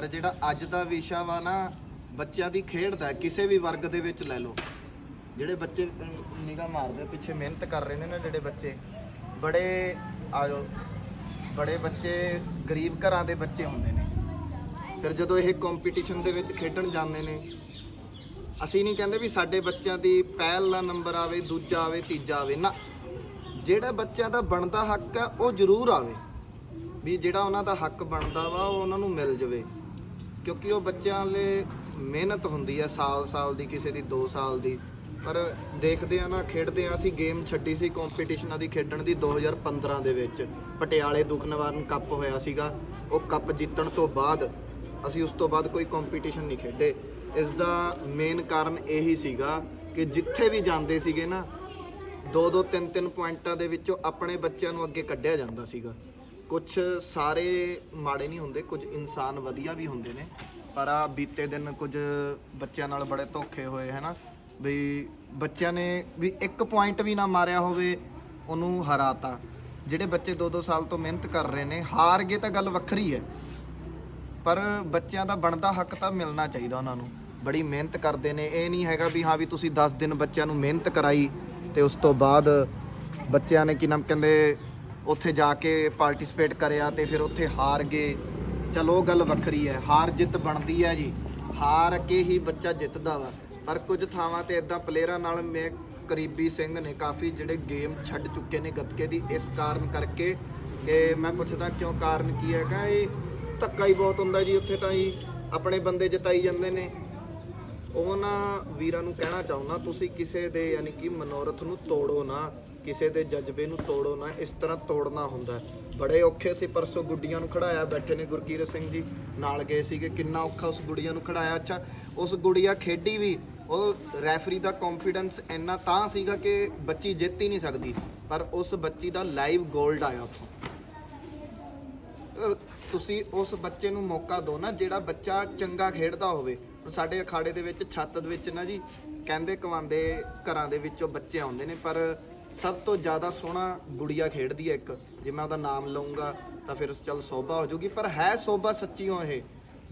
ਪਰ ਜਿਹੜਾ ਅੱਜ ਦਾ ਵਿਸ਼ਾ ਵਾ ਨਾ, ਬੱਚਿਆਂ ਦੀ ਖੇਡ ਦਾ ਕਿਸੇ ਵੀ ਵਰਗ ਦੇ ਵਿੱਚ ਲੈ ਲਓ। ਜਿਹੜੇ ਬੱਚੇ ਨਿਗਾਹ ਮਾਰਦੇ, ਪਿੱਛੇ ਮਿਹਨਤ ਕਰ ਰਹੇ ਨੇ ਨਾ ਜਿਹੜੇ ਬੱਚੇ, ਬੜੇ ਆਜੋ ਬੜੇ ਬੱਚੇ ਗਰੀਬ ਘਰਾਂ ਦੇ ਬੱਚੇ ਹੁੰਦੇ ਨੇ। ਫਿਰ ਜਦੋਂ ਇਹ ਕੰਪੀਟੀਸ਼ਨ ਦੇ ਵਿੱਚ ਖੇਡਣ ਜਾਂਦੇ ਨੇ, ਅਸੀਂ ਨਹੀਂ ਕਹਿੰਦੇ ਵੀ ਸਾਡੇ ਬੱਚਿਆਂ ਦੀ ਪਹਿਲਾ ਨੰਬਰ ਆਵੇ, ਦੂਜਾ ਆਵੇ, ਤੀਜਾ ਆਵੇ, ਨਾ। ਜਿਹੜਾ ਬੱਚਿਆਂ ਦਾ ਬਣਦਾ ਹੱਕ ਆ ਉਹ ਜ਼ਰੂਰ ਆਵੇ। ਵੀ ਜਿਹੜਾ ਉਹਨਾਂ ਦਾ ਹੱਕ ਬਣਦਾ ਵਾ, ਉਹ ਉਹਨਾਂ ਨੂੰ ਮਿਲ ਜਾਵੇ। ਕਿਉਂਕਿ ਉਹ ਬੱਚਿਆਂ ਲਈ ਮਿਹਨਤ ਹੁੰਦੀ ਹੈ ਸਾਲ-ਸਾਲ ਦੀ, ਕਿਸੇ ਦੀ 2 ਸਾਲ ਦੀ। ਪਰ ਦੇਖਦੇ ਆ ਨਾ, ਖੇਡਦੇ ਆ ਅਸੀਂ, ਗੇਮ ਛੱਡੀ ਸੀ ਕੰਪੀਟੀਸ਼ਨਾਂ ਦੀ ਖੇਡਣ ਦੀ 2015 ਦੇ ਵਿੱਚ। ਪਟਿਆਲੇ ਦੁੱਖ ਨਿਵਾਰਨ ਕੱਪ ਹੋਇਆ ਸੀਗਾ। ਉਹ ਕੱਪ ਜਿੱਤਣ ਤੋਂ ਬਾਅਦ ਅਸੀਂ ਉਸ ਤੋਂ ਬਾਅਦ ਕੋਈ ਕੰਪੀਟੀਸ਼ਨ ਨਹੀਂ ਖੇਡੇ। ਇਸ ਦਾ ਮੇਨ ਕਾਰਨ ਇਹੀ ਸੀਗਾ ਕਿ ਜਿੱਥੇ ਵੀ ਜਾਂਦੇ ਸੀਗੇ ਨਾ, ਦੋ ਦੋ ਤਿੰਨ ਤਿੰਨ ਪੁਆਇੰਟਾਂ ਦੇ ਵਿੱਚੋਂ ਆਪਣੇ ਬੱਚਿਆਂ ਨੂੰ ਅੱਗੇ ਕੱਢਿਆ ਜਾਂਦਾ ਸੀਗਾ। ਕੁਝ ਸਾਰੇ ਮਾੜੇ ਨਹੀਂ ਹੁੰਦੇ, ਕੁਝ ਇਨਸਾਨ ਵਧੀਆ ਵੀ ਹੁੰਦੇ ਨੇ, ਪਰ ਆ ਬੀਤੇ ਦਿਨ ਕੁਝ ਬੱਚਿਆਂ ਨਾਲ ਬੜੇ ਧੋਖੇ ਹੋਏ ਹੈ ਨਾ ਵੀ ਬੱਚਿਆਂ ਨੇ ਵੀ ਇੱਕ ਪੁਆਇੰਟ ਵੀ ਨਾ ਮਾਰਿਆ ਹੋਵੇ, ਉਹਨੂੰ ਹਰਾਤਾ। ਜਿਹੜੇ ਬੱਚੇ 2-2 ਸਾਲ ਤੋਂ ਮਿਹਨਤ ਕਰ ਰਹੇ ਨੇ, ਹਾਰ ਗਏ ਤਾਂ ਗੱਲ ਵੱਖਰੀ ਹੈ, ਪਰ ਬੱਚਿਆਂ ਦਾ ਬਣਦਾ ਹੱਕ ਤਾਂ ਮਿਲਣਾ ਚਾਹੀਦਾ ਉਹਨਾਂ ਨੂੰ। ਬੜੀ ਮਿਹਨਤ ਕਰਦੇ ਨੇ, ਇਹ ਨਹੀਂ ਹੈਗਾ ਵੀ ਹਾਂ ਵੀ ਤੁਸੀਂ 10 ਦਿਨ ਬੱਚਿਆਂ ਨੂੰ ਮਿਹਨਤ ਕਰਾਈ ਤੇ ਉਸ ਤੋਂ ਬਾਅਦ ਬੱਚਿਆਂ ਨੇ ਕੀ ਨਾਮ ਕਹਿੰਦੇ ਉੱਥੇ ਜਾ ਕੇ ਪਾਰਟਿਸਿਪੇਟ ਕਰਿਆ ਤੇ ਫਿਰ ਉੱਥੇ ਹਾਰ ਗਏ। ਚਲੋ ਉਹ ਗੱਲ ਵੱਖਰੀ ਹੈ, ਹਾਰ ਜਿੱਤ ਬਣਦੀ ਹੈ ਜੀ। ਹਾਰ ਕੇ ਹੀ ਬੱਚਾ ਜਿੱਤਦਾ ਵਾ। ਪਰ ਕੁਝ ਥਾਵਾਂ ਤੇ ਇਦਾਂ ਪਲੇਅਰਾਂ ਨਾਲ ਮੈਂ ਕਰੀਬੀ ਸਿੰਘ ਨੇ ਕਾਫੀ ਜਿਹੜੇ ਗੇਮ ਛੱਡ ਚੁੱਕੇ ਨੇ ਗੱਤਕੇ ਦੀ, ਇਸ ਕਾਰਨ ਕਰਕੇ ਕਿ ਮੈਂ ਪੁੱਛਦਾ ਕਿਉਂ ਕਾਰਨ ਕੀ ਹੈਗਾ? ਇਹ ਧੱਕਾ ਹੀ ਬਹੁਤ ਹੁੰਦਾ ਜੀ, ਉੱਥੇ ਤਾਂ ਜੀ ਆਪਣੇ ਬੰਦੇ ਜਿਤਾਈ ਜਾਂਦੇ ਨੇ। ਉਹਨਾਂ ਵੀਰਾਂ ਨੂੰ ਕਹਿਣਾ ਚਾਹੁੰਦਾ, ਤੁਸੀਂ ਕਿਸੇ ਦੇ ਯਾਨੀ ਕਿ ਮਨੋਰਥ ਨੂੰ ਤੋੜੋ ਨਾ। ਕਿਸੇ ਦੇ ਜਜ਼ਬੇ ਨੂੰ ਤੋੜੋ ਨਾ, ਇਸ ਤਰ੍ਹਾਂ ਤੋੜਨਾ ਹੁੰਦਾ ਬੜੇ ਔਖੇ ਸੀ ਪਰਸੋਂ ਗੁੱਡੀਆਂ ਨੂੰ ਖੜਾਇਆ, ਬੈਠੇ ਨੇ ਗੁਰਕੀਰਤ ਸਿੰਘ ਜੀ, ਨਾਲ ਗਏ ਸੀਗੇ, ਕਿੰਨਾ ਔਖਾ ਉਸ ਗੁੱਡੀਆਂ ਨੂੰ ਖੜਾਇਆ। ਅੱਛਾ, ਉਸ ਗੁੱਡੀਆ ਖੇਡੀ ਵੀ, ਉਹ ਰੈਫਰੀ ਦਾ ਕੌਨਫੀਡੈਂਸ ਇੰਨਾ ਤਾਂ ਸੀਗਾ ਕਿ ਬੱਚੀ ਜਿੱਤ ਹੀ ਨਹੀਂ ਸਕਦੀ, ਪਰ ਉਸ ਬੱਚੀ ਦਾ ਲਾਈਵ 골ਡ ਆਇਆ ਉੱਥੋਂ। ਤੁਸੀਂ ਉਸ ਬੱਚੇ ਨੂੰ ਮੌਕਾ ਦਿਓ ਨਾ, ਜਿਹੜਾ ਬੱਚਾ ਚੰਗਾ ਖੇਡਦਾ ਹੋਵੇ। ਸਾਡੇ ਅਖਾੜੇ ਦੇ ਵਿੱਚ, ਛੱਤ ਦੇ ਵਿੱਚ ਨਾ ਜੀ, ਕਹਿੰਦੇ ਕਵਾਂਦੇ ਘਰਾਂ ਦੇ ਵਿੱਚੋਂ ਬੱਚੇ ਆਉਂਦੇ ਨੇ, ਪਰ ਸਭ ਤੋਂ ਜ਼ਿਆਦਾ ਸੋਹਣਾ ਗੁੜੀਆ ਖੇਡਦੀ ਹੈ ਇੱਕ। ਜੇ ਮੈਂ ਉਹਦਾ ਨਾਮ ਲਵਾਂਗਾ ਤਾਂ ਫਿਰ ਚੱਲ ਸੋਭਾ ਹੋ ਜਾਊਗੀ। ਪਰ ਹੈ ਸੋਭਾ ਸੱਚੀਓ ਇਹ,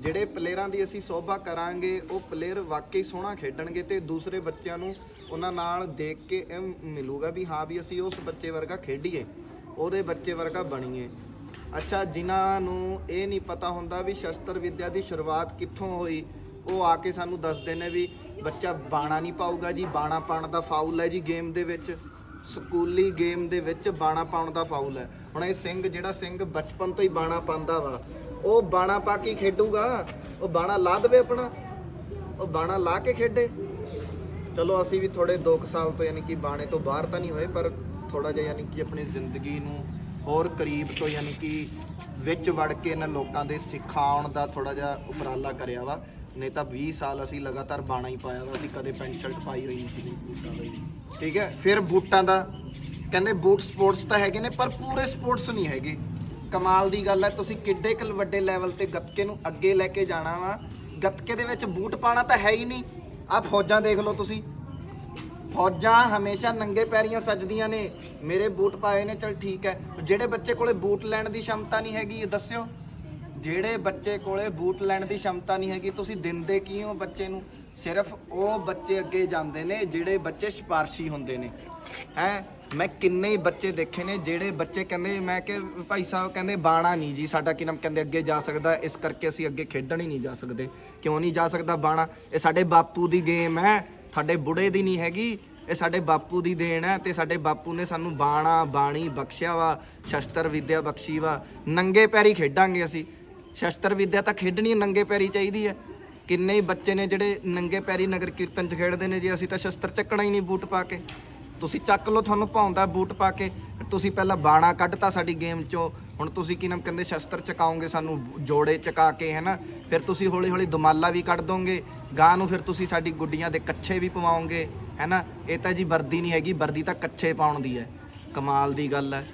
ਜਿਹੜੇ ਪਲੇਅਰਾਂ ਦੀ ਅਸੀਂ ਸੋਭਾ ਕਰਾਂਗੇ, ਉਹ ਪਲੇਅਰ ਵਾਕਈ ਸੋਹਣਾ ਖੇਡਣਗੇ ਤੇ ਦੂਸਰੇ ਬੱਚਿਆਂ ਨੂੰ ਉਹਨਾਂ ਨਾਲ ਦੇਖ ਕੇ ਇਹ ਮਿਲੂਗਾ ਵੀ ਹਾਂ ਵੀ ਅਸੀਂ ਉਸ ਬੱਚੇ ਵਰਗਾ ਖੇਡੀਏ, ਉਹਦੇ ਬੱਚੇ ਵਰਗਾ ਬਣੀਏ। ਅੱਛਾ, ਜਿਨ੍ਹਾਂ ਨੂੰ ਇਹ ਨਹੀਂ ਪਤਾ ਹੁੰਦਾ ਵੀ ਸ਼ਸਤਰ ਵਿੱਦਿਆ ਦੀ ਸ਼ੁਰੂਆਤ ਕਿੱਥੋਂ ਹੋਈ, ਉਹ ਆ ਕੇ ਸਾਨੂੰ ਦੱਸਦੇ ਨੇ ਵੀ ਬੱਚਾ ਬਾਣਾ ਨਹੀਂ ਪਾਊਗਾ ਜੀ, ਬਾਣਾ ਪਾਉਣ ਦਾ ਫਾਊਲ ਹੈ ਜੀ ਗੇਮ ਦੇ ਵਿੱਚ। ਸਕੂਲੀ ਗੇਮ ਦੇ ਵਿੱਚ ਬਾਣਾ ਪਾਉਣ ਦਾ ਫਾਉਲ ਹੈ। ਹੁਣ ਇਹ ਸਿੰਘ, ਜਿਹੜਾ ਸਿੰਘ ਬਚਪਨ ਤੋਂ ਹੀ ਬਾਣਾ ਪਾਉਂਦਾ ਵਾ, ਉਹ ਬਾਣਾ ਪਾ ਕੇ ਖੇਡੂਗਾ? ਉਹ ਬਾਣਾ ਲਾ ਦੇਵੇ ਆਪਣਾ? ਉਹ ਬਾਣਾ ਲਾ ਕੇ ਖੇਡੇ? ਚਲੋ, ਅਸੀਂ ਵੀ ਥੋੜੇ 2 ਸਾਲ ਤੋਂ ਯਾਨੀ ਕਿ ਬਾਣੇ ਤੋਂ ਬਾਹਰ ਤਾਂ ਨਹੀਂ ਹੋਏ, ਪਰ ਥੋੜਾ ਜਿਹਾ ਯਾਨੀ ਕਿ ਆਪਣੀ ਜ਼ਿੰਦਗੀ ਨੂੰ ਹੋਰ ਕਰੀਬ ਤੋਂ ਯਾਨੀ ਕਿ ਵਿੱਚ ਵੜ ਕੇ ਇਹਨਾਂ ਲੋਕਾਂ ਦੇ ਸਿਖਾਉਣ ਦਾ ਥੋੜਾ ਜਿਹਾ ਉਪਰਾਲਾ ਕਰਿਆ ਵਾ। ਨਹੀਂ ਤਾਂ 20 ਸਾਲ ਅਸੀਂ ਲਗਾਤਾਰ ਬਾਣਾ ਹੀ ਪਾਇਆ ਵਾ, ਅਸੀਂ ਕਦੇ ਪੈਂਟ ਸ਼ਰਟ ਪਾਈ ਹੋਈ ਨਹੀਂ ਸੀ ਨਹੀਂ। ਠੀਕ ਹੈ? ਫਿਰ ਬੂਟਾਂ ਦਾ। ਕਹਿੰਦੇ ਬੂਟ ਸਪੋਰਟਸ ਤਾਂ ਹੈਗੇ ਨੇ, ਪਰ ਪੂਰੇ ਸਪੋਰਟਸ ਨਹੀਂ ਹੈਗੇ। ਕਮਾਲ ਦੀ ਗੱਲ ਹੈ, ਤੁਸੀਂ ਕਿੱਡੇ ਕੁ ਵੱਡੇ ਲੈਵਲ ਤੇ ਗੱਤਕੇ ਨੂੰ ਅੱਗੇ ਲੈ ਕੇ ਜਾਣਾ ਵਾ। ਗੱਤਕੇ ਦੇ ਵਿੱਚ ਬੂਟ ਪਾਣਾ ਤਾਂ ਹੈ ਹੀ ਨਹੀਂ। ਆਹ ਫੌਜਾਂ ਦੇਖ ਲਓ ਤੁਸੀਂ। ਫੌਜਾਂ ਹਮੇਸ਼ਾ ਨੰਗੇ ਪੈਰੀਆਂ ਸੱਜਦੀਆਂ ਨੇ। ਮੇਰੇ ਬੂਟ ਪਾਏ ਨੇ, ਚਲ ਠੀਕ ਹੈ। ਜਿਹੜੇ ਬੱਚੇ ਕੋਲੇ ਬੂਟ ਲੈਣ ਦੀ ਸ਼ਮਤਾ ਨਹੀਂ ਹੈਗੀ ਦੱਸਿਓ। ਜਿਹੜੇ ਬੱਚੇ ਕੋਲੇ ਬੂਟ ਲੈਣ ਦੀ ਸ਼ਮਤਾ ਨਹੀਂ ਹੈਗੀ, ਤੁਸੀਂ ਦਿੰਦੇ ਕੀ ਹੋ ਬੱਚੇ ਨੂੰ? ਸਿਰਫ ਉਹ ਬੱਚੇ ਅੱਗੇ ਜਾਂਦੇ ਨੇ ਜਿਹੜੇ ਬੱਚੇ ਸਿਫਾਰਸ਼ੀ ਹੁੰਦੇ ਨੇ। ਹੈ? ਮੈਂ ਕਿੰਨੇ ਹੀ ਬੱਚੇ ਦੇਖੇ ਨੇ ਜਿਹੜੇ ਬੱਚੇ ਕਹਿੰਦੇ, ਮੈਂ ਕਿ ਭਾਈ ਸਾਹਿਬ ਕਹਿੰਦੇ, ਬਾਣਾ ਨਹੀਂ ਜੀ, ਸਾਡਾ ਕੀ ਨਾਮ ਕਹਿੰਦੇ, ਅੱਗੇ ਜਾ ਸਕਦਾ, ਇਸ ਕਰਕੇ ਅਸੀਂ ਅੱਗੇ ਖੇਡਣ ਹੀ ਨਹੀਂ ਜਾ ਸਕਦੇ। ਕਿਉਂ ਨਹੀਂ ਜਾ ਸਕਦਾ ਬਾਣਾ? ਇਹ ਸਾਡੇ ਬਾਪੂ ਦੀ ਗੇਮ ਹੈ, ਸਾਡੇ ਬੁੜੇ ਦੀ ਨਹੀਂ ਹੈਗੀ, ਇਹ ਸਾਡੇ ਬਾਪੂ ਦੀ ਦੇਣ ਹੈ ਤੇ ਸਾਡੇ ਬਾਪੂ ਨੇ ਸਾਨੂੰ ਬਾਣਾ, ਬਾਣੀ ਬਖਸ਼ਿਆ ਵਾ, ਸ਼ਸਤਰ ਵਿਦਿਆ ਬਖਸ਼ੀ ਵਾ। ਨੰਗੇ ਪੈਰੀ ਖੇਡਾਂਗੇ ਅਸੀਂ। ਸ਼ਸਤਰ ਵਿਦਿਆ ਤਾਂ ਖੇਡਣੀ ਨੰਗੇ ਪੈਰੀ ਚਾਹੀਦੀ ਹੈ। ਕਿੰਨੇ ਹੀ ਬੱਚੇ ਨੇ ਜਿਹੜੇ ਨੰਗੇ ਪੈਰੀ ਨਗਰ ਕੀਰਤਨ ਚ ਖੇਡਦੇ ਨੇ ਜੀ, ਅਸੀਂ ਤਾਂ ਸ਼ਸਤਰ ਚੱਕਣਾ ਹੀ ਨਹੀਂ ਬੂਟ ਪਾ ਕੇ। ਤੁਸੀਂ ਚੱਕ ਲਓ, ਤੁਹਾਨੂੰ ਪਾਉਂਦਾ ਬੂਟ ਪਾ ਕੇ, ਤੁਸੀਂ ਪਹਿਲਾਂ ਬਾਣਾ ਕੱਢਤਾ ਸਾਡੀ ਗੇਮ ਚੋਂ। ਹੁਣ ਤੁਸੀਂ ਕੀ ਨਾਮ ਕਹਿੰਦੇ, ਸ਼ਸਤਰ ਚਕਾਓਗੇ ਸਾਨੂੰ, ਜੋੜੇ ਚਕਾ ਕੇ ਹੈ ਨਾ ਫਿਰ ਤੁਸੀਂ ਹੌਲੀ ਹੌਲੀ ਦਮਾਲਾ ਵੀ ਕੱਢ ਦੋਗੇ ਗਾਂ ਨੂੰ ਫਿਰ ਤੁਸੀਂ ਸਾਡੀ ਗੁੱਡੀਆਂ ਦੇ ਕੱਛੇ ਵੀ ਪਵਾਓਗੇ ਹੈ ਨਾ ਇਹ ਤਾਂ ਜੀ ਵਰਦੀ ਨਹੀਂ ਹੈਗੀ, ਵਰਦੀ ਤਾਂ ਕੱਛੇ ਪਾਉਣ ਦੀ ਹੈ। ਕਮਾਲ ਦੀ ਗੱਲ ਹੈ।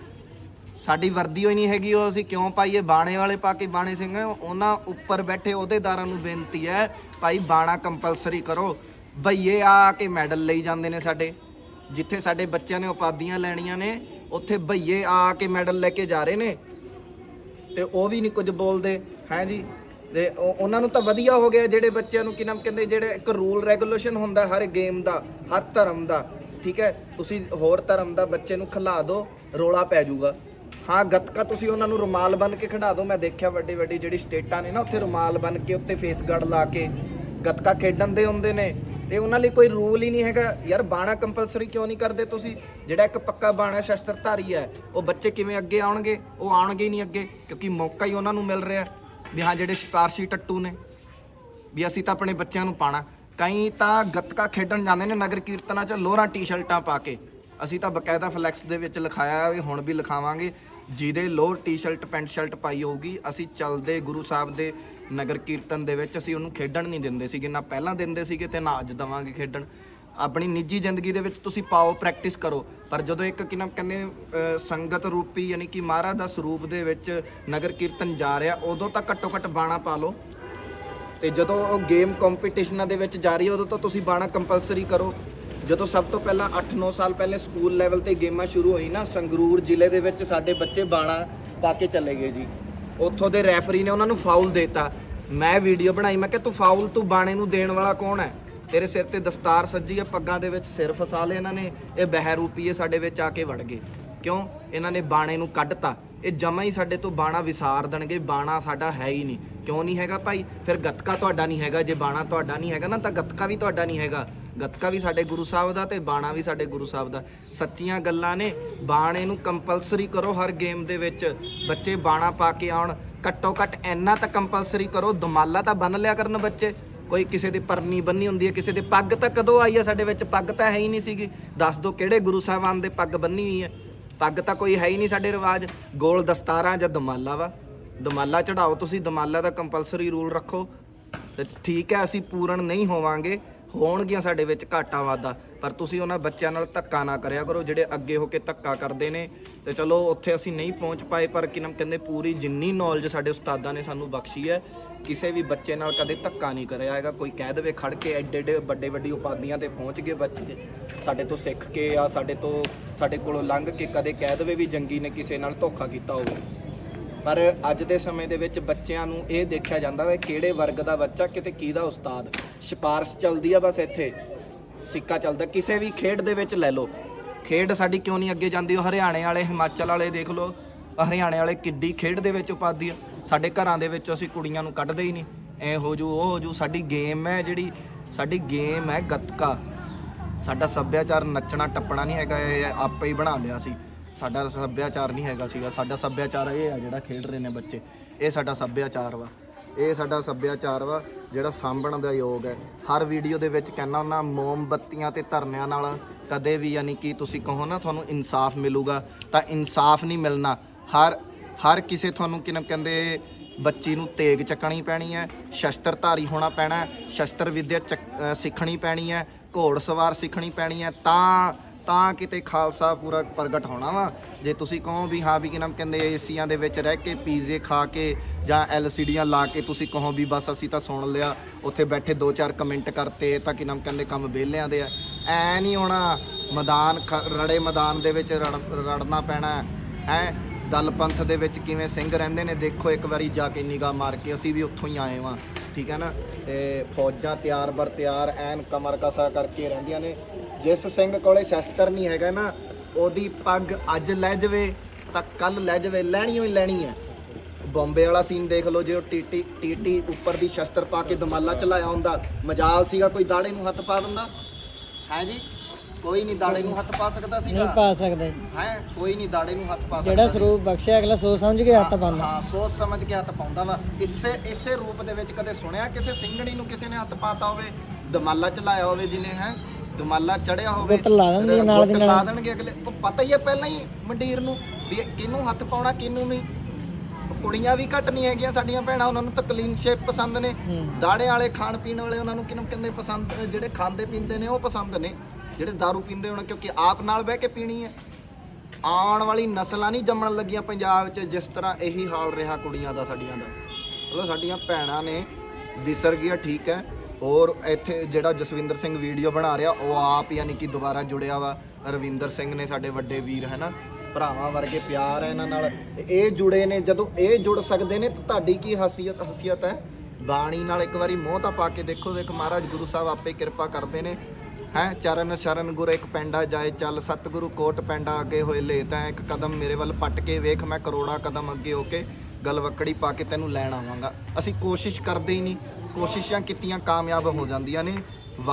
ਸਾਡੀ ਵਰਦੀ ਹੋਈ ਨਹੀਂ ਹੈਗੀ, ਉਹ ਅਸੀਂ ਕਿਉਂ ਪਾਈਏ? ਬਾਣੇ ਵਾਲੇ ਪਾ ਕੇ ਬਾਣੇ ਸਿੰਘ, ਉਹਨਾਂ ਉੱਪਰ ਬੈਠੇ ਅਹੁਦੇਦਾਰਾਂ ਨੂੰ ਬੇਨਤੀ ਹੈ, ਭਾਈ ਬਾਣਾ ਕੰਪਲਸਰੀ ਕਰੋ। ਬਈਏ ਆ ਕੇ ਮੈਡਲ ਲਈ ਜਾਂਦੇ ਨੇ ਸਾਡੇ। ਜਿੱਥੇ ਸਾਡੇ ਬੱਚਿਆਂ ਨੇ ਉਪਾਧੀਆਂ ਲੈਣੀਆਂ ਨੇ, ਉੱਥੇ ਬਈਏ ਆ ਕੇ ਮੈਡਲ ਲੈ ਕੇ ਜਾ ਰਹੇ ਨੇ। ਤੇ ਉਹ ਵੀ ਨਹੀਂ ਕੁਝ ਬੋਲਦੇ, ਹੈ ਜੀ? ਤੇ ਉਹਨਾਂ ਨੂੰ ਤਾਂ ਵਧੀਆ ਹੋ ਗਿਆ ਜਿਹੜੇ ਬੱਚਿਆਂ ਨੂੰ ਕੀ ਨਾਮ ਕਹਿੰਦੇ ਜਿਹੜੇ ਇੱਕ ਰੂਲ ਰੈਗੂਲੇਸ਼ਨ ਹੁੰਦਾ ਹਰ ਗੇਮ ਦਾ, ਹਰ ਧਰਮ ਦਾ, ਠੀਕ ਹੈ? ਤੁਸੀਂ ਹੋਰ ਧਰਮ ਦਾ ਬੱਚੇ ਨੂੰ ਖਿਲਾ ਦਿਓ, ਰੋਲਾ ਪੈ ਜਾਊਗਾ। ਹਾਂ, ਗੱਤਕਾ ਤੁਸੀਂ ਉਹਨਾਂ ਨੂੰ ਰੁਮਾਲ ਬਨ ਕੇ ਖਿਡਾ ਦਿਓ। ਮੈਂ ਦੇਖਿਆ ਵੱਡੀ ਵੱਡੀ ਜਿਹੜੀ ਸਟੇਟਾਂ ਨੇ ਨਾ, ਉੱਥੇ ਰੁਮਾਲ ਬਨ ਕੇ, ਉੱਤੇ ਫੇਸ ਗਾਰਡ ਲਾ ਕੇ ਗੱਤਕਾ ਖੇਡਣ ਦੇ ਹੁੰਦੇ ਨੇ। ਤੇ ਉਹਨਾਂ ਲਈ ਕੋਈ ਰੂਲ ਹੀ ਨਹੀਂ ਹੈਗਾ। ਯਾਰ, ਬਾਣਾ ਕੰਪਲਸਰੀ ਕਿਉਂ ਨਹੀਂ ਕਰਦੇ ਤੁਸੀਂ? ਜਿਹੜਾ ਇੱਕ ਪੱਕਾ ਬਾਣਾ ਸ਼ਸਤਰਧਾਰੀ ਹੈ, ਉਹ ਬੱਚੇ ਕਿਵੇਂ ਅੱਗੇ ਆਉਣਗੇ? ਉਹ ਆਉਣਗੇ ਹੀ ਨਹੀਂ ਅੱਗੇ, ਕਿਉਂਕਿ ਮੌਕਾ ਹੀ ਉਹਨਾਂ ਨੂੰ ਮਿਲ ਰਿਹਾ। ਵੀ ਹਾਂ, ਜਿਹੜੇ ਸਿਫਾਰਸ਼ੀ ਟੱਟੂ ਨੇ, ਵੀ ਅਸੀਂ ਤਾਂ ਆਪਣੇ ਬੱਚਿਆਂ ਨੂੰ ਪਾਣਾ। ਕਈ ਤਾਂ ਗੱਤਕਾ ਖੇਡਣ ਜਾਂਦੇ ਨੇ ਨਗਰ ਕੀਰਤਨਾਂ 'ਚ, ਲੋਹਰਾਂ ਟੀ-ਸ਼ਰਟਾਂ ਪਾ ਕੇ। ਅਸੀਂ ਤਾਂ ਬਕਾਇਦਾ ਫਲੈਕਸ ਦੇ ਵਿੱਚ ਲਿਖਾਇਆ ਵੀ ਹੁਣ ਵੀ ਲਿਖਾਵਾਂਗੇ। ਜਿਹਦੇ ਲੋਅਰ ਟੀ-ਸ਼ਰਟ ਪੈਂਟ ਸ਼ਰਟ ਪਾਈ ਹੋਊਗੀ। ਅਸੀਂ ਚੱਲਦੇ ਗੁਰੂ ਸਾਹਿਬ ਦੇ ਨਗਰ ਕੀਰਤਨ ਦੇ ਵਿੱਚ, ਅਸੀਂ ਉਹਨੂੰ ਖੇਡਣ ਨਹੀਂ ਦਿੰਦੇ ਸੀਗੇ। ਨਾ ਪਹਿਲਾਂ ਦਿੰਦੇ ਸੀਗੇ ਤੇ ਨਾ ਅੱਜ ਦਵਾਂਗੇ ਖੇਡਣ। ਆਪਣੀ ਨਿੱਜੀ ਜ਼ਿੰਦਗੀ ਦੇ ਵਿੱਚ ਤੁਸੀਂ ਪਾਓ, ਪ੍ਰੈਕਟਿਸ ਕਰੋ। ਪਰ ਜਦੋਂ ਇੱਕ ਕੀ ਨਾਮ ਕਹਿੰਦੇ ਸੰਗਤ ਰੂਪੀ ਯਾਨੀ ਕਿ ਮਹਾਰਾਜ ਦਾ ਸਰੂਪ ਦੇ ਵਿੱਚ ਨਗਰ ਕੀਰਤਨ ਜਾ ਰਿਹਾ, ਉਦੋਂ ਤਾਂ ਘੱਟੋ ਘੱਟ ਬਾਣਾ ਪਾ ਲਓ। ਤੇ ਜਦੋਂ ਉਹ ਗੇਮ ਕੰਪੀਟੀਸ਼ਨਾਂ ਦੇ ਵਿੱਚ ਜਾ ਰਹੀ ਹੈ, ਉਦੋਂ ਤਾਂ ਤੁਸੀਂ ਬਾਣਾ ਕੰਪਲਸਰੀ ਕਰੋ। ਜਦੋਂ ਸਭ ਤੋਂ ਪਹਿਲਾਂ 8-9 ਸਾਲ ਪਹਿਲੇ ਸਕੂਲ ਲੈਵਲ ਤੇ ਗੇਮਾਂ ਸ਼ੁਰੂ ਹੋਈ ਨਾ, ਸੰਗਰੂਰ ਜ਼ਿਲ੍ਹੇ ਦੇ ਵਿੱਚ ਸਾਡੇ ਬੱਚੇ ਬਾਣਾ ਪਾ ਕੇ ਚਲੇ ਗਏ ਜੀ। ਉੱਥੋਂ ਦੇ ਰੈਫਰੀ ਨੇ ਉਹਨਾਂ ਨੂੰ ਫਾਉਲ ਦੇਤਾ। ਮੈਂ ਵੀਡੀਓ ਬਣਾਈ, ਮੈਂ ਕਿਹਾ, ਤੂੰ ਫਾਉਲ ਤੂੰ ਬਾਣੇ ਨੂੰ ਦੇਣ ਵਾਲਾ ਕੌਣ ਹੈ? ਤੇਰੇ ਸਿਰ ਤੇ ਦਸਤਾਰ ਸੱਜੀ ਹੈ ਪੱਗਾਂ ਦੇ ਵਿੱਚ ਸਿਰ ਫਸਾ ਲਏ ਇਹਨਾਂ ਨੇ, ਇਹ ਬਹਿਰੂਪੀਏ ਸਾਡੇ ਵਿੱਚ ਆ ਕੇ ਵੜ ਗਏ। ਕਿਉਂ? ਇਹਨਾਂ ਨੇ ਬਾਣੇ ਨੂੰ ਕੱਢਤਾ। ਇਹ ਜਮਾ ਹੀ ਸਾਡੇ ਤੋਂ ਬਾਣਾ ਵਿਸਾਰ ਦੇਣਗੇ, ਬਾਣਾ ਸਾਡਾ ਹੈ ਹੀ ਨਹੀਂ। ਕਿਉਂ ਨਹੀਂ ਹੈਗਾ ਭਾਈ? ਫਿਰ ਗੱਤਕਾ ਤੁਹਾਡਾ ਨਹੀਂ ਹੈਗਾ, ਜੇ ਬਾਣਾ ਤੁਹਾਡਾ ਨਹੀਂ ਹੈਗਾ ਨਾ, ਤਾਂ ਗੱਤਕਾ ਵੀ ਤੁਹਾਡਾ ਨਹੀਂ ਹੈਗਾ। ਗੱਤਕਾ ਵੀ ਸਾਡੇ ਗੁਰੂ ਸਾਹਿਬ ਦਾ ਤੇ ਬਾਣਾ ਵੀ ਸਾਡੇ ਗੁਰੂ ਸਾਹਿਬ ਦਾ। ਸੱਚੀਆਂ ਗੱਲਾਂ ਨੇ, ਬਾਣੇ ਨੂੰ ਕੰਪਲਸਰੀ ਕਰੋ ਹਰ ਗੇਮ ਦੇ ਵਿੱਚ। ਬੱਚੇ ਬਾਣਾ ਪਾ ਕੇ ਆਉਣ, ਘੱਟੋ ਘੱਟ ਇੰਨਾ ਤਾਂ ਕੰਪਲਸਰੀ ਕਰੋ, ਦਮਾਲਾ ਤਾਂ ਬੰਨ ਲਿਆ ਕਰਨ ਬੱਚੇ। ਕੋਈ ਕਿਸੇ ਦੀ ਪਰਨੀ ਬੰਨੀ ਹੁੰਦੀ ਹੈ, ਕਿਸੇ ਦੇ ਪੱਗ ਤਾਂ ਕਦੋਂ ਆਈ ਹੈ ਸਾਡੇ ਵਿੱਚ? ਪੱਗ ਤਾਂ ਹੈ ਹੀ ਨਹੀਂ ਸੀਗੀ। ਦੱਸ ਦਿਓ ਕਿਹੜੇ ਗੁਰੂ ਸਾਹਿਬਾਨ ਦੇ ਪੱਗ ਬੰਨੀ ਹੋਈ ਹੈ? ਪੱਗ ਤਾਂ ਕੋਈ ਹੈ ਹੀ ਨਹੀਂ ਸਾਡੇ ਰਿਵਾਜ। ਗੋਲ ਦਸਤਾਰਾਂ ਜਾਂ ਦਮਾਲਾ ਵਾ। ਦਮਾਲਾ ਚੜਾਓ ਤੁਸੀਂ, ਦਮਾਲਾ ਦਾ ਕੰਪਲਸਰੀ ਰੂਲ ਰੱਖੋ। ਤੇ ਠੀਕ ਹੈ, ਅਸੀਂ ਪੂਰਨ ਨਹੀਂ ਹੋਵਾਂਗੇ। ਹੋਣਗੀਆਂ ਸਾਡੇ ਵਿੱਚ ਘਾਟਾ ਵਾਧਾ। ਪਰ ਤੁਸੀਂ ਉਹਨਾਂ ਬੱਚਿਆਂ ਨਾਲ ਧੱਕਾ ਨਾ ਕਰਿਆ ਕਰੋ, ਜਿਹੜੇ ਅੱਗੇ ਹੋ ਕੇ ਧੱਕਾ ਕਰਦੇ ਨੇ। ਤੇ ਚਲੋ, ਉੱਥੇ ਅਸੀਂ ਨਹੀਂ ਪਹੁੰਚ ਪਾਏ, ਪਰ ਕਿਨਮ ਕਹਿੰਦੇ ਪੂਰੀ ਜਿੰਨੀ ਨੌਲੇਜ ਸਾਡੇ ਉਸਤਾਦਾਂ ਨੇ ਸਾਨੂੰ ਬਖਸ਼ੀ ਹੈ, ਕਿਸੇ ਵੀ ਬੱਚੇ ਨਾਲ ਕਦੇ ਧੱਕਾ ਨਹੀਂ ਕਰਿਆ ਹੈਗਾ। ਕੋਈ ਕਹਿ ਦੇਵੇ ਖੜ ਕੇ ਐਡੇ ਐਡੇ ਵੱਡੇ ਵੱਡੀ ਉਪਾਧੀਆਂ ਤੇ ਪਹੁੰਚ ਗਏ ਬੱਚੇ ਸਾਡੇ ਤੋਂ ਸਿੱਖ ਕੇ ਆ, ਸਾਡੇ ਤੋਂ ਸਾਡੇ ਕੋਲੋਂ ਲੰਘ ਕੇ ਕਦੇ ਕਹਿ ਦੇਵੇ ਵੀ ਜੰਗੀ ਨੇ ਕਿਸੇ ਨਾਲ ਧੋਖਾ ਕੀਤਾ ਹੋਵੇ। ਪਰ ਅੱਜ ਦੇ ਸਮੇਂ ਦੇ ਵਿੱਚ ਬੱਚਿਆਂ ਨੂੰ ਇਹ ਦੇਖਿਆ ਜਾਂਦਾ ਵਾ ਕਿਹੜੇ ਵਰਗ ਦਾ ਬੱਚਾ, ਕਿਤੇ ਕਿਹਦਾ ਉਸਤਾਦ। ਸਿਫਾਰਸ਼ ਚੱਲਦੀ ਆ ਬਸ ਇੱਥੇ। ਸਿੱਕਾ ਚੱਲਦਾ। ਕਿਸੇ ਵੀ ਖੇਡ ਦੇ ਵਿੱਚ ਲੈ ਲਓ। ਖੇਡ ਸਾਡੀ ਕਿਉਂ ਨਹੀਂ ਅੱਗੇ ਜਾਂਦੀ? ਉਹ ਹਰਿਆਣੇ ਵਾਲੇ, ਹਿਮਾਚਲ ਵਾਲੇ ਦੇਖ ਲਓ। ਹਰਿਆਣੇ ਵਾਲੇ ਕਿੱਡੀ ਖੇਡ ਦੇ ਵਿੱਚ ਉਪਾਧੀ ਆ। ਸਾਡੇ ਘਰਾਂ ਦੇ ਵਿੱਚ ਅਸੀਂ ਕੁੜੀਆਂ ਨੂੰ ਕੱਢਦੇ ਹੀ ਨਹੀਂ। ਐ ਹੋ ਜੂ, ਉਹ ਹੋ ਜੂ। ਸਾਡੀ ਗੇਮ ਹੈ ਜਿਹੜੀ, ਸਾਡੀ ਗੇਮ ਹੈ ਗੱਤਕਾ। ਸਾਡਾ ਸੱਭਿਆਚਾਰ ਨੱਚਣਾ, ਟੱਪਣਾ ਨਹੀਂ ਹੈਗਾ। ਇਹ ਆਪੇ ਹੀ ਬਣਾ ਲਿਆ ਸੀ। ਸਾਡਾ ਸੱਭਿਆਚਾਰ ਨਹੀਂ ਹੈਗਾ ਸੀਗਾ। ਸਾਡਾ ਸੱਭਿਆਚਾਰ ਇਹ ਆ ਜਿਹੜਾ ਖੇਡ ਰਹੇ ਨੇ ਬੱਚੇ। ਇਹ ਸਾਡਾ ਸੱਭਿਆਚਾਰ ਵਾ। ਇਹ ਸਾਡਾ ਸੱਭਿਆਚਾਰ ਵਾ ਜਿਹੜਾ ਸਾਂਭਣ ਦਾ ਯੋਗ ਹੈ। ਹਰ ਵੀਡੀਓ ਦੇ ਵਿੱਚ ਕਹਿੰਦਾ ਉਹਨਾਂ ਮੋਮਬੱਤੀਆਂ ਤੇ ਧਰਨਿਆਂ ਨਾਲ ਕਦੇ ਵੀ ਯਾਨੀ ਕਿ ਤੁਸੀਂ ਕਹੋ ਨਾ, ਤੁਹਾਨੂੰ ਇਨਸਾਫ ਮਿਲੂਗਾ। ਤਾਂ ਇਨਸਾਫ ਨਹੀਂ ਮਿਲਣਾ। ਹਰ ਹਰ ਕਿਸੇ ਤੁਹਾਨੂੰ ਕਿਨ ਕਹਿੰਦੇ ਬੱਚੀ ਨੂੰ ਤੇਗ ਚੱਕਣੀ ਪੈਣੀ ਹੈ, ਸ਼ਸਤਰਧਾਰੀ ਹੋਣਾ ਪੈਣਾ ਹੈ, ਸ਼ਸਤਰ ਵਿਦਿਆ ਚੱਕ- ਸਿੱਖਣੀ ਪੈਣੀ ਹੈ, ਘੋੜ ਸਵਾਰ ਸਿੱਖਣੀ ਪੈਣੀ ਹੈ, ਤਾਂ ਤਾਂ ਕਿਤੇ ਖਾਲਸਾ ਪੂਰਾ ਪ੍ਰਗਟ ਹੋਣਾ ਵਾ। ਜੇ ਤੁਸੀਂ ਕਹੋ ਵੀ ਹਾਂ ਵੀ ਕੀ ਨਾਮ ਕਹਿੰਦੇ ਏਸੀਆਂ ਦੇ ਵਿੱਚ ਰਹਿ ਕੇ ਪੀਜ਼ੇ ਖਾ ਕੇ ਜਾਂ ਐਲਸੀਡੀਆਂ ਲਾ ਕੇ ਤੁਸੀਂ ਕਹੋ ਵੀ ਬਸ ਅਸੀਂ ਤਾਂ ਸੁਣ ਲਿਆ, ਉੱਥੇ ਬੈਠੇ ਦੋ ਚਾਰ ਕਮੈਂਟ ਕਰਤੇ, ਤਾਂ ਕੀ ਨਾਮ ਕਹਿੰਦੇ ਕੰਮ ਵਿਹਲਿਆਂ ਦੇ ਆ। ਐ ਨਹੀਂ ਹੋਣਾ, ਮੈਦਾਨ ਖ- ਰੜੇ ਮੈਦਾਨ ਦੇ ਵਿੱਚ ਰੜ- ਰੜਨਾ ਪੈਣਾ ਹੈ। ਦਲ ਪੰਥ ਦੇ ਵਿੱਚ ਕਿਵੇਂ ਸਿੰਘ ਰਹਿੰਦੇ ਨੇ, ਦੇਖੋ ਇੱਕ ਵਾਰੀ ਜਾ ਕੇ ਨਿਗਾਹ ਮਾਰ ਕੇ ਅਸੀਂ ਵੀ ਉੱਥੋਂ ਹੀ ਆਏ ਵਾਂ। ਠੀਕ ਹੈ ਨਾ? ਤੇ ਫੌਜਾਂ ਤਿਆਰ ਬਰ ਤਿਆਰ, ਐਨ ਕਮਰ ਕਸਾ ਕਰਕੇ ਰਹਿੰਦੀਆਂ ਨੇ। ਜਿਸ ਸਿੰਘ ਕੋਲੇ ਸ਼ਸਤਰ ਨਹੀਂ ਹੈਗਾ ਨਾ ਉਹਦੀ ਪੱਗ ਅੱਜ ਲੈ ਜਾਵੇ ਤਾਂ ਕੱਲ ਲੈ ਜਾਵੇ ਲੈਣੀ ਹੋਈ ਲੈਣੀ ਹੈ ਬੰਬੇ ਵਾਲਾ ਸੀਨ ਦੇਖ ਲਓ ਜੇ ਉਹ ਟੀਟੀ ਟੀਟੀ ਉੱਪਰ ਦੀ ਸ਼ਸਤਰ ਪਾ ਕੇ ਦਮਾਲਾ ਚਲਾਇਆ ਹੁੰਦਾ ਮਜਾਲ ਸੀਗਾ ਕੋਈ ਦਾੜੇ ਨੂੰ ਹੱਥ ਪਾ ਦਿੰਦਾ? ਹੈ ਜੀ? ਕੋਈ ਨਹੀਂ ਦਾੜੇ ਨੂੰ ਹੱਥ ਪਾ ਸਕਦਾ ਨਹੀਂ ਸੀਗਾ ਪਾ ਸਕਦਾ। ਹੈ? ਕੋਈ ਨਹੀਂ ਦਾੜੇ ਨੂੰ ਹੱਥ ਪਾ ਸਕਦਾ ਜਿਹੜਾ। ਸਰੂਪ ਬਖਸ਼ਿਆ ਅਗਲਾ ਸੋਚ ਸਮਝ ਕੇ ਹੱਥ ਪਾਉਂਦਾ। ਹਾਂ ਸੋਚ ਸਮਝ ਕੇ ਹੱਥ ਪਾਉਂਦਾ ਵਾ। ਇਸੇ ਇਸੇ ਰੂਪ ਦੇ ਵਿੱਚ ਕਦੇ ਸੁਣਿਆ ਕਿਸੇ ਸਿੰਘਣੀ ਨੂੰ ਕਿਸੇ ਨੇ ਹੱਥ ਪਾਤਾ ਹੋਵੇ ਦਮਾਲਾ ਚਲਾਇਆ ਹੋਵੇ ਜਿਹਨੇ ਹੈ? ਦਮਾਲਾ ਚੜਿਆ ਹੋਵੇ ਗੁੱਟ ਲਾ ਹੈ ਨਾਲ ਦੀ ਗੁੱਟ ਨਾਲ। ਲਾ ਦੇਣਗੇ ਅਗਲੇ। ਉਹ ਪਤਾ ਹੀ ਹੈ ਪਹਿਲਾਂ ਹੀ ਮੰਡੀਰ ਨੂੰ ਵੀ ਇਹ ਕਿਹਨੂੰ ਹੱਥ ਪਾਉਣਾ ਕਿਹਨੂੰ ਨਹੀਂ। ਕੁੜੀਆਂ ਵੀ ਘੱਟ ਨਹੀਂ ਹੈਗੀਆਂ ਸਾਡੀਆਂ ਭੈਣਾਂ ਉਹਨਾਂ ਨੂੰ ਤਾਂ ਕਲੀਨ ਸ਼ੇਪ ਪਸੰਦ ਨੇ। ਹੂੰ। ਦਾੜੇ ਵਾਲੇ ਖਾਣ ਪੀਣ ਵਾਲੇ ਉਹਨਾਂ ਨੂੰ ਕਿਹਨੂੰ ਕਹਿੰਦੇ ਪਸੰਦ ਜਿਹੜੇ ਖਾਂਦੇ ਪੀਂਦੇ ਨੇ ਉਹ ਪਸੰਦ ਨੇ ਜਿਹੜੇ दारू ਪੀਂਦੇ ਹੋਣ ਕਿਉਂਕਿ ਆਪ ਨਾਲ ਬਹਿ ਕੇ ਪੀਣੀ ਹੈ। ਆਉਣ ਵਾਲੀ ਨਸਲਾਂ ਨਹੀਂ ਜੰਮਣ ਲੱਗੀਆਂ ਪੰਜਾਬ 'ਚ ਜਿਸ ਤਰ੍ਹਾਂ ਇਹੀ ਹਾਲ ਰਿਹਾ ਕੁੜੀਆਂ ਦਾ ਸਾਡੀਆਂ ਦਾ। ਚਲੋ ਸਾਡੀਆਂ ਭੈਣਾਂ ਨੇ ਵਿਸਰ ਗਿਆ ਠੀਕ ਹੈ। ਹੋਰ ਇੱਥੇ ਜਿਹੜਾ ਜਸਵਿੰਦਰ ਸਿੰਘ ਵੀਡੀਓ ਬਣਾ ਰਿਹਾ, ਉਹ ਆਪ ਯਾਨੀ ਕਿ ਦੁਬਾਰਾ ਜੁੜਿਆ ਵਾ। ਰਵਿੰਦਰ ਸਿੰਘ ਨੇ ਸਾਡੇ ਵੱਡੇ ਵੀਰ, ਹੈ ਨਾ? ਭਰਾਵਾਂ ਵਰਗੇ ਪਿਆਰ ਹੈ ਇਹਨਾਂ ਨਾਲ। ਇਹ ਜੁੜੇ ਨੇ, ਜਦੋਂ ਇਹ ਜੁੜ ਸਕਦੇ ਨੇ, ਤਾਂ ਤੁਹਾਡੀ ਕੀ ਹਸੀਅਤ ਹਸੀਅਤ ਹੈ? ਬਾਣੀ ਨਾਲ ਇੱਕ ਵਾਰੀ ਮੋਹ ਤਾਂ ਪਾ ਕੇ ਦੇਖੋ ਦੇਖ ਮਹਾਰਾਜ ਗੁਰੂ ਸਾਹਿਬ ਆਪੇ ਕਿਰਪਾ ਕਰਦੇ ਨੇ। ਹੈ? ਚਰਨ ਸ਼ਰਨ ਗੁਰ ਇੱਕ ਪੈਂਡਾ ਜਾਏ ਚੱਲ, ਸਤਿਗੁਰੂ ਕੋਟ ਪੈਂਡਾ ਅੱਗੇ ਹੋਏ ਲੈ ਤਾਂ ਇੱਕ ਕਦਮ ਮੇਰੇ ਵੱਲ ਪੱਟ ਕੇ ਵੇਖ, ਮੈਂ ਕਰੋੜਾ ਕਦਮ ਅੱਗੇ ਹੋ ਕੇ ਗਲਵੱਕੜੀ ਪਾ ਕੇ ਤੈਨੂੰ ਲੈਣ ਆਵਾਂਗਾ। ਅਸੀਂ ਕੋਸ਼ਿਸ਼ ਕਰਦੇ ਹੀ ਨਹੀਂ। ਕੋਸ਼ਿਸ਼ਾਂ ਕੀਤੀਆਂ ਕਾਮਯਾਬ ਹੋ ਜਾਂਦੀਆਂ ਨੇ। ਵਾ-